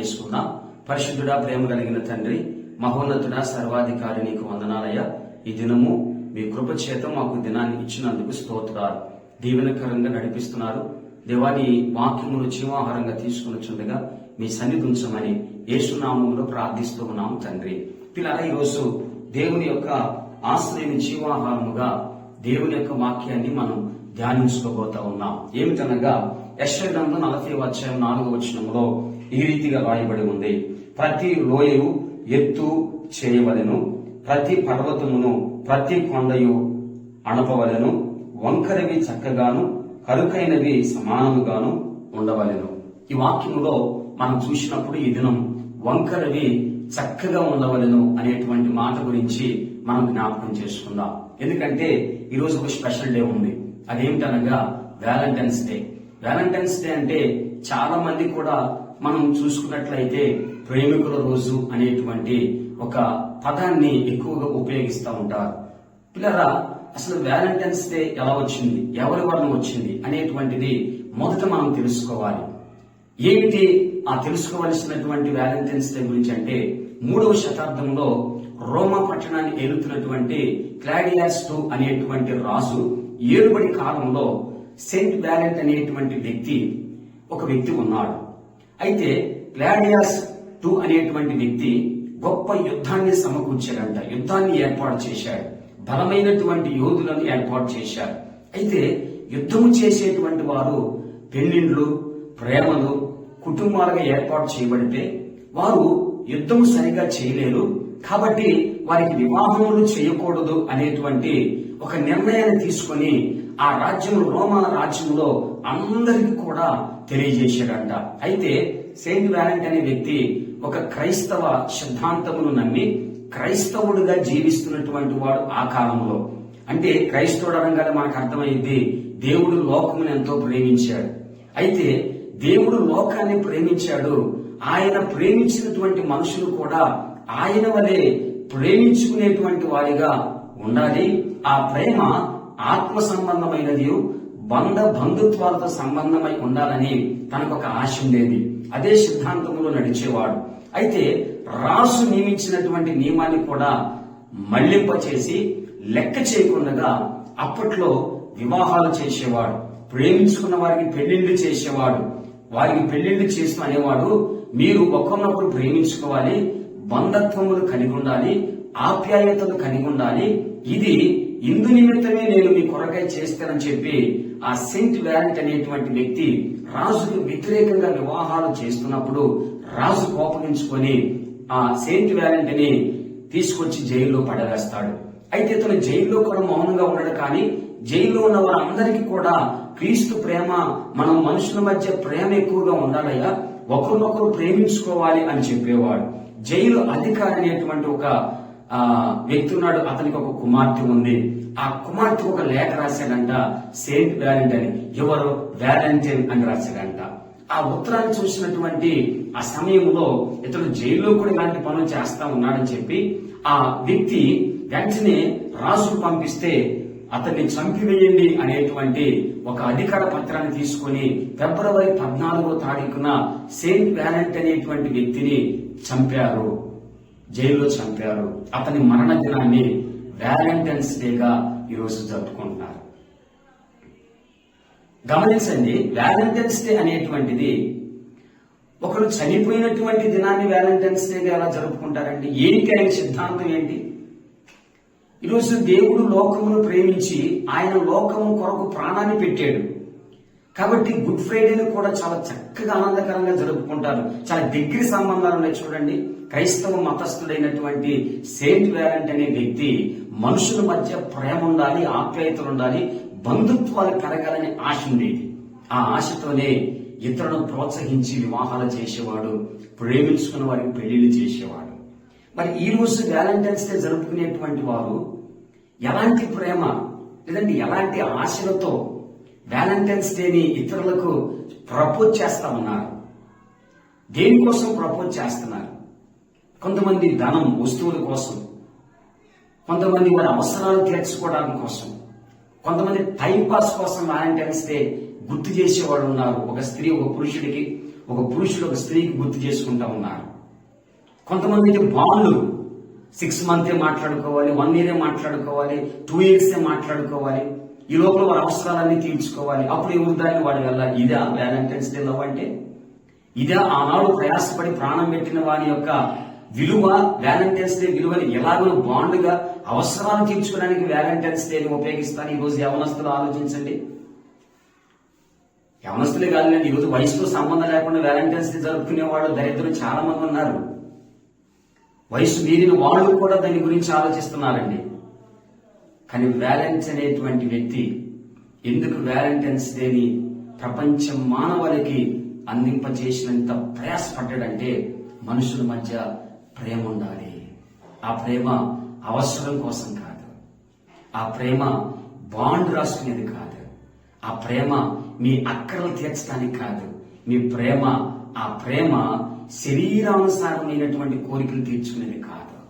చేసుకుందాం పరిశుద్ధుడా ప్రేమ కలిగిన తండ్రి మహోన్నతుడా సర్వాధికారి నీకు వందనాలయ్యా. ఈ దినము మీ కృప చేత మాకు దినాన్ని ఇచ్చినందుకు స్తోత్రాలు. దీవెనకరంగా నడిపిస్తున్నారు. దేవాని వాక్యమును జీవాహారంగా తీసుకుని మీ సన్నిధి ఉంచమని యేసునామంలో ప్రార్థిస్తూ ఉన్నాము తండ్రి. పిల్లల ఈరోజు దేవుని యొక్క ఆశ్రయం జీవాహారముగా దేవుని యొక్క వాక్యాన్ని మనం ధ్యానించుకోబోతా ఉన్నాం. ఏమిటనగా యశ్వగ్రంథం నలభై అధ్యాయం నాలుగో వచనంలో ఈ రీతిగా రాయబడి ఉంది. ప్రతి లోయను ఎత్తు చేయవలెను ప్రతి పర్వతమును ప్రతి కొండయు అణపవలను వంకరవి చక్కగాను కరుకైనవి సమానముగాను ఉండవలెను. ఈ వాక్యములో మనం చూసినప్పుడు ఈ దినం వంకరవి చక్కగా ఉండవలెను అనేటువంటి మాట గురించి మనం జ్ఞాపకం చేసుకుందాం. ఎందుకంటే ఈరోజు ఒక స్పెషల్ డే ఉంది. అదేమిటనగా వ్యాలంటైన్స్ డే. వ్యాలంటైన్స్ డే అంటే చాలా మంది కూడా మనం చూసుకున్నట్లయితే ప్రేమికుల రోజు అనేటువంటి ఒక పదాన్ని ఎక్కువగా ఉపయోగిస్తూ ఉంటారు. పిల్లరా అసలు వ్యాలంటైన్స్ డే ఎలా వచ్చింది? ఎవరి వలన వచ్చింది? అనేటువంటిది మొదట మనం తెలుసుకోవాలి. ఏమిటి ఆ తెలుసుకోవలసినటువంటి వ్యాలంటైన్స్ డే గురించి అంటే మూడవ శతాబ్దంలో రోమా పట్టణాన్ని ఏలుతున్నటువంటి క్లాడియాస్ టూ అనేటువంటి రాజు ఏలుబడి కాలంలో సెయింట్ వ్యాలెంట్ అనేటువంటి వ్యక్తి ఒక వ్యక్తి ఉన్నాడు. అయితే క్లాడియాస్ టూ అనేటువంటి వ్యక్తి గొప్ప యుద్ధాన్ని సమకూర్చాడంట. యుద్ధాన్ని ఏర్పాటు చేశాడు. బలమైనటువంటి యోధులను ఏర్పాటు చేశారు అయితే యుద్ధము చేసేటువంటి వారు పెళ్ళిండ్లు ప్రేమలు కుటుంబాలుగా ఏర్పాటు చేయబడితే వారు యుద్ధం సరిగా చేయలేరు. కాబట్టి వారికి వివాహములు చేయకూడదు అనేటువంటి ఒక నిర్ణయాన్ని తీసుకొని ఆ రాజ్యం రోమా రాజ్యంలో అందరికీ కూడా తెలియజేశాడంట. అయితే సెయింట్ వ్యాలెంట్ అనే వ్యక్తి ఒక క్రైస్తవ సిద్ధాంతమును నమ్మి క్రైస్తవుడుగా జీవిస్తున్నటువంటి వాడు ఆ కాలంలో. అంటే క్రైస్తవుడు అనగానే మనకు అర్థమైంది దేవుడు లోకమును ఎంతో ప్రేమించాడు. అయితే దేవుడు లోకాన్ని ప్రేమించాడు. ఆయన ప్రేమించినటువంటి మనుషులు కూడా ఆయన వలె ప్రేమించుకునేటువంటి వారిగా ఉండాలి. ఆ ప్రేమ ఆత్మ సంబంధమైనది. బంధ బంధుత్వాలతో సంబంధమై ఉండాలని తనకు ఒక ఆశ ఉండేది. అదే సిద్ధాంతంలో నడిచేవాడు. అయితే రాసు నియమించినటువంటి నియమాన్ని కూడా మళ్ళింపచేసి లెక్క చేయకుండా అప్పట్లో వివాహాలు చేసేవాడు. ప్రేమించుకున్న వారికి పెళ్ళిళ్ళు చేసేవాడు. వారికి పెళ్ళిళ్ళు చేసిన అనేవాడు మీరు ఒకరినొకరు ప్రేమించుకోవాలి బంధత్వములు కలిగి ఉండాలి ఆప్యాయతలు కలిగి ఉండాలి ఇది ఇందు నిమిత్తమే నేను మీ కొరకై చేస్తానని చెప్పి ఆ సెయింట్ వ్యాలెంట్ అనేటువంటి వ్యక్తి రాజుకు వ్యతిరేకంగా వివాహాలు చేస్తున్నప్పుడు రాజు కోపగించుకొని ఆ సెయింట్ వ్యాలెంట్ని తీసుకొచ్చి జైల్లో పడవేస్తాడు. అయితే తను జైల్లో కూడా మౌనంగా ఉండడు కానీ జైల్లో ఉన్న వారందరికీ కూడా క్రీస్తు ప్రేమ మనం మనుషుల మధ్య ప్రేమ ఎక్కువగా ఉండాలయ్యా ఒకరినొకరు ప్రేమించుకోవాలి అని చెప్పేవాడు. జైలు అధికారి అనేటువంటి ఒక వ్యక్తి ఉన్నాడు అతనికి ఒక కుమార్తె ఉంది. ఆ కుమార్తె ఒక లేఖ రాశాడంట సెయింట్ వ్యాలెంట్ అని ఎవరు? వ్యాలంటైన్ అని రాశాడంట. ఆ ఉత్తరాన్ని చూసినటువంటి ఆ సమయంలో ఇతడు జైల్లో కూడా ఇలాంటి పనులు చేస్తా ఉన్నాడని చెప్పి ఆ వ్యక్తి వెంటనే రాజుకు పంపిస్తే అతన్ని చంపివేయండి అనేటువంటి ఒక అధికార పత్రాన్ని తీసుకొని ఫిబ్రవరి పద్నాలుగో తారీఖున సెయింట్ వ్యాలెంట్ అనేటువంటి వ్యక్తిని చంపారు. జైల్లో చంపారు. అతని మరణ దినాన్ని వ్యాలంటైన్స్ డేగా ఈరోజు జరుపుకుంటున్నారు. గమనించండి వ్యాలంటైన్స్ డే అనేటువంటిది ఒకరు చనిపోయినటువంటి దినాన్ని వ్యాలంటైన్స్ డేగా ఎలా జరుపుకుంటారండి? ఏంటి ఆయన సిద్ధాంతం ఏంటి? ఈరోజు దేవుడు లోకమును ప్రేమించి ఆయన లోకము కొరకు ప్రాణాన్ని పెట్టాడు. కాబట్టి గుడ్ ఫ్రైడేని కూడా చాలా చక్కగా ఆనందకరంగా జరుపుకుంటారు. చాలా దగ్గర సంబంధాలు ఉన్నాయి చూడండి. క్రైస్తవ మతస్థుడైనటువంటి సెయింట్ వ్యాలెంట్ అనే వ్యక్తి మనుషుల మధ్య ప్రేమ ఉండాలి ఆప్యాయతలు ఉండాలి బంధుత్వాలు పెరగాలని ఆశ ఉండేది. ఆ ఆశతోనే ఇతరులను ప్రోత్సహించి వివాహాలు చేసేవాడు ప్రేమించుకున్న వారికి పెళ్ళిళ్ళు చేసేవాడు. మరి ఈ రోజు వ్యాలంటైన్స్ డే జరుపుకునేటువంటి వారు ఎలాంటి ప్రేమ లేదంటే ఎలాంటి ఆశలతో వ్యాలంటైన్స్ డేని ఇతరులకు ప్రపోజ్ చేస్తా ఉన్నారు దేనికోసం ప్రపోజ్ చేస్తున్నారు? కొంతమంది ధనం వస్తువుల కోసం. కొంతమంది వారి అవసరాలు తీర్చుకోవడానికి కోసం. కొంతమంది టైం పాస్ కోసం వ్యాలంటైన్స్ డే గుర్తు చేసేవాళ్ళు ఉన్నారు. ఒక స్త్రీ ఒక పురుషుడికి ఒక పురుషుడు ఒక స్త్రీకి గుర్తు చేసుకుంటా ఉన్నారు. కొంతమంది అయితే బాండ్లు సిక్స్ మంతే మాట్లాడుకోవాలి వన్ ఇయరే మాట్లాడుకోవాలి టూ ఇయర్సే మాట్లాడుకోవాలి. ఈ లోపల వారి అవసరాలన్నీ తీర్చుకోవాలి. అప్పుడు ఎవరు దాన్ని వాడు వెళ్ళాలి ఇదే వ్యాలంటైన్స్ డే లవ్ అంటే? ఇదే ఆనాడు ప్రయాసపడి ప్రాణం పెట్టిన వాని యొక్క విలువ వ్యాలంటైన్స్ డే విలువని ఎలాగో బాండ్గా అవసరాలు తీర్చుకోవడానికి వ్యాలంటైన్స్ డేని ఉపయోగిస్తాను ఈరోజు యవనస్తులు ఆలోచించండి. యవనస్తులే కాదులేండి ఈరోజు వయసుతో సంబంధం లేకుండా వ్యాలంటైన్స్ డే జరుపుకునే వాళ్ళు దరిద్రులు చాలా మంది ఉన్నారు. వయసు మీరిన వాళ్ళు కూడా దాని గురించి ఆలోచిస్తున్నారండి. కానీ వ్యాలెన్స్ అనేటువంటి వ్యక్తి ఎందుకు వ్యాలంటైన్స్ డేని ప్రపంచం మానవాళికి అందింపజేసినంత ప్రయాసపడ్డాడంటే మనుషుల మధ్య ప్రేమ ఉండాలి. ఆ ప్రేమ అవసరం కోసం కాదు. ఆ ప్రేమ బాండ్ రాసుకునేది కాదు. ఆ ప్రేమ మీ అక్కర్లు తీర్చడానికి కాదు. మీ ప్రేమ ఆ ప్రేమ శరీరానుసారమైనటువంటి కోరికలు తీర్చుకునేది కాదు.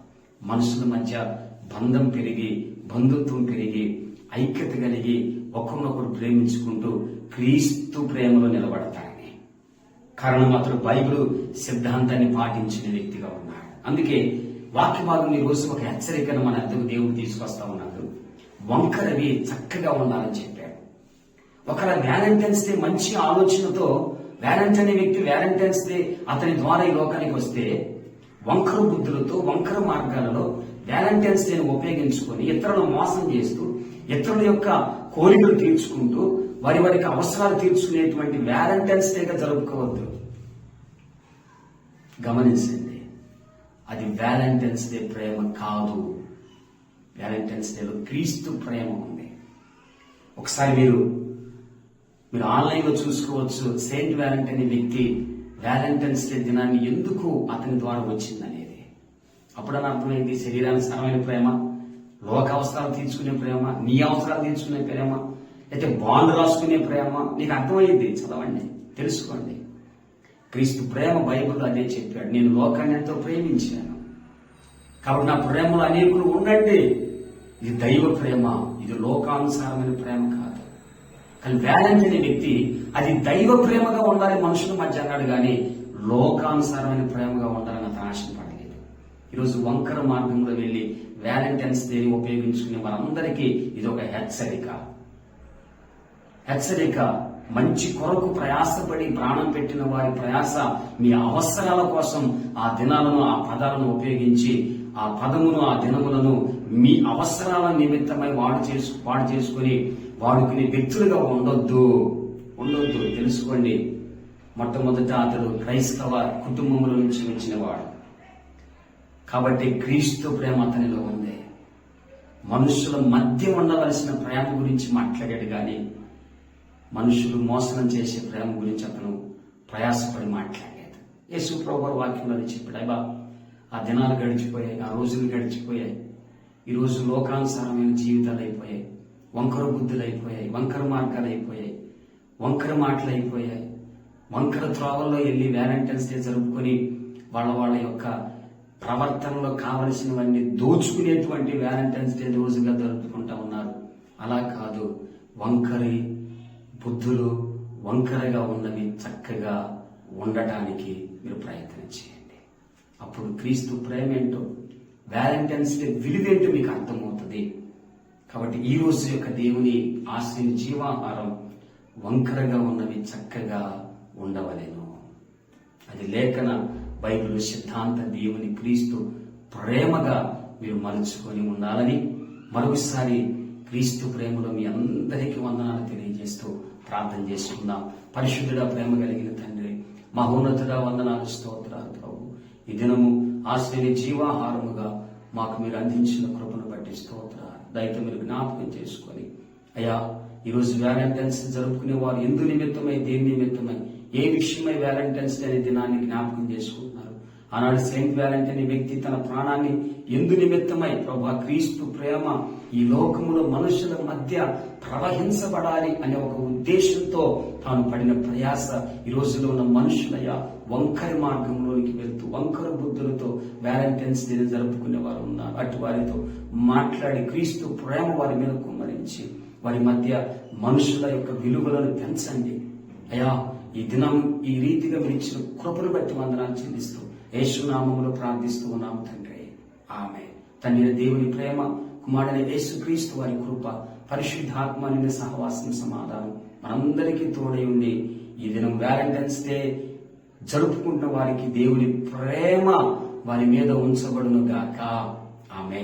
మనుషుల మధ్య బంధం పెరిగి బంధుత్వం పెరిగి ఐక్యత కలిగి ఒకరినొకరు ప్రేమించుకుంటూ క్రీస్తు ప్రేమలో నిలబడతారని. కారణం అతడు బైబిల్ సిద్ధాంతాన్ని పాటించిన వ్యక్తిగా ఉన్నాడు అందుకే వాక్య భాగం ఈ రోజు ఒక హెచ్చరికను మన అద్దకు దేవుడు తీసుకొస్తా ఉన్నాడు. వంకరవి చక్కగా ఉండాలని చెప్పాడు. ఒకవేళ వ్యాలంటైన్స్ డే మంచి ఆలోచనతో వ్యాలంటైన్ అనే వ్యక్తి వ్యాలంటైన్స్ డే అతని ద్వారా ఈ లోకానికి వస్తే వంకర బుద్ధులతో వంకర మార్గాలలో వ్యాలంటైన్స్ డేని ఉపయోగించుకొని ఇతరులను మోసం చేస్తూ ఇతరుల యొక్క కోరికలు తీర్చుకుంటూ వారి వారికి అవసరాలు తీర్చుకునేటువంటి వ్యాలంటైన్స్ డేగా జరుపుకోవద్దు. గమనించండి అది వ్యాలంటైన్స్ డే ప్రేమ కాదు. వ్యాలంటైన్స్ డేలో క్రీస్తు ప్రేమ ఉంది. ఒకసారి మీరు మీరు ఆన్లైన్లో చూసుకోవచ్చు సెయింట్ వ్యాలంటైన్ వ్యక్తి వ్యాలంటైన్స్ డే దినాన్ని ఎందుకు అతని ద్వారా వచ్చిందనేది. అప్పుడని అర్థమైంది శరీరానుసారమైన ప్రేమ లోక అవసరాలు తీర్చుకునే ప్రేమ నీ అవసరాలు తీర్చుకునే ప్రేమ అయితే బాండ్ రాసుకునే ప్రేమ నీకు అర్థమైంది చదవండి తెలుసుకోండి. క్రీస్తు ప్రేమ బైబిల్ అదే చెప్పాడు నేను లోకాన్ని ఎంతో ప్రేమించాను. కాబట్టి నా ప్రేమలో అనేకులు ఉండండి. ఇది దైవ ప్రేమ ఇది లోకానుసారమైన ప్రేమ కాదు. కానీ వ్యాలెంట్ అనే వ్యక్తి అది దైవ ప్రేమగా ఉండాలి మనుషుల మధ్య అన్నాడు కానీ లోకానుసారమైన ప్రేమగా ఉండాలని అతను ఈరోజు వంకర మార్గంలో వెళ్ళి వ్యాలంటైన్స్ డేని ఉపయోగించుకునే వారందరికీ ఇది ఒక హెచ్చరిక. హెచ్చరిక మంచి కొరకు ప్రయాసపడి ప్రాణం పెట్టిన వారి ప్రయాస మీ అవసరాల కోసం ఆ దినాలను ఆ పదాలను ఉపయోగించి ఆ పదమును ఆ దినములను మీ అవసరాల నిమిత్తమై వాడు చేసు వాడు చేసుకుని వాడుకునే వ్యక్తులుగా ఉండొద్దు. ఉండొద్దు తెలుసుకోండి. మొట్టమొదట అతడు క్రైస్తవ కుటుంబంలో నుంచి వచ్చినవాడు కాబట్టి క్రీస్తు ప్రేమ అతనిలో ఉంది. మనుషుల మధ్య ఉండవలసిన ప్రేమ గురించి మాట్లాడాడు కానీ మనుషులు మోసనం చేసే ప్రేమ గురించి అతను ప్రయాసపడి మాట్లాడలేదు యేసు ప్రభు వాక్యంలో చెప్పాడు అయ్యా ఆ దినాలు గడిచిపోయాయి ఆ రోజులు గడిచిపోయాయి. ఈరోజు లోకానుసారమైన జీవితాలు అయిపోయాయి. వంకర బుద్ధులు అయిపోయాయి వంకర మార్గాలు అయిపోయాయి వంకర మాటలు అయిపోయాయి. వంకర త్రోవల్లో వెళ్ళి వ్యాలంటైన్స్ డే జరుపుకొని వాళ్ళ వాళ్ళ యొక్క ప్రవర్తనలో కావలసినవన్నీ దోచుకునేటువంటి వ్యాలంటైన్స్ డే రోజుగా జరుపుకుంటా ఉన్నారు. అలా కాదు. వంకరి బుద్ధులు వంకరగా ఉన్నవి చక్కగా ఉండటానికి మీరు ప్రయత్నం చేయండి. అప్పుడు క్రీస్తు ప్రేమ ఏంటో వ్యాలంటైన్స్ డే విలువేంటో మీకు అర్థమవుతుంది. కాబట్టి ఈ రోజు యొక్క దేవుని ఆశ్రయ జీవాహారం వంకరగా ఉన్నవి చక్కగా ఉండవలేను. అది లేఖన బైబిల్ సిద్ధాంత దేవుని క్రీస్తు ప్రేమగా మీరు మలుచుకొని ఉండాలని మరొకసారి క్రీస్తు ప్రేమలో మీ అందరికీ వందనాలు తెలియజేస్తూ ప్రార్థన చేసుకుందాం. పరిశుద్ధుడ ప్రేమ కలిగిన తండ్రి మహోన్నతుడా వందనాలు స్తోత్రాలు ప్రభు. ఈ దినము ఆశ్రయ జీవాహారముగా మాకు మీరు అందించిన కృపను బట్టి స్తోత్రాలు. దయతో మీరు జ్ఞాపకం చేసుకొని అయ్యా ఈరోజు వ్యాలంటైన్స్ జరుపుకునే వారు ఎందు నిమిత్తమై దేని నిమిత్తమై ఏ విషయమై వ్యాలంటైన్స్ డే అనే దినాన్ని జ్ఞాపకం చేసుకుంటారు ఆనాడు సెయింట్ వ్యాలంటైన్ అనే వ్యక్తి తన ప్రాణాన్ని ఎందు నిమిత్తమై ప్రభా క్రీస్తు ప్రేమ ఈ లోకములో మనుషుల మధ్య ప్రవహించబడాలి అనే ఒక ఉద్దేశంతో తాను పడిన ప్రయాస. ఈ రోజులో ఉన్న మనుషులయ వంకర మార్గంలోనికి వెళ్తూ వంకర బుద్ధులతో వ్యాలంటైన్స్ డే జరుపుకునే వారు ఉన్నారు. అటు వారితో మాట్లాడి క్రీస్తు ప్రేమ వారి మీద కుమ్మరించి వారి మధ్య మనుషుల యొక్క విలువలను పెంచండి. అయ్యా ఈ దినం ఈ రీతిగా మీరు ఇచ్చిన కృపను బట్టి వందనాలు చెల్లిస్తూ యేసునామములో ప్రార్థిస్తూ ఉన్నాము తండ్రి. ఆమె తండ్రి దేవుని ప్రేమ కుమారుడైన యేసుక్రీస్తు వారి కృప పరిశుద్ధాత్మ అనే సహవాసం సమాధానం మనందరికీ తోడై ఉండి ఈ దినం వ్యాలంటైన్స్ డే జరుపుకుంటున్న వారికి దేవుని ప్రేమ వారి మీద ఉంచబడును గాక ఆమె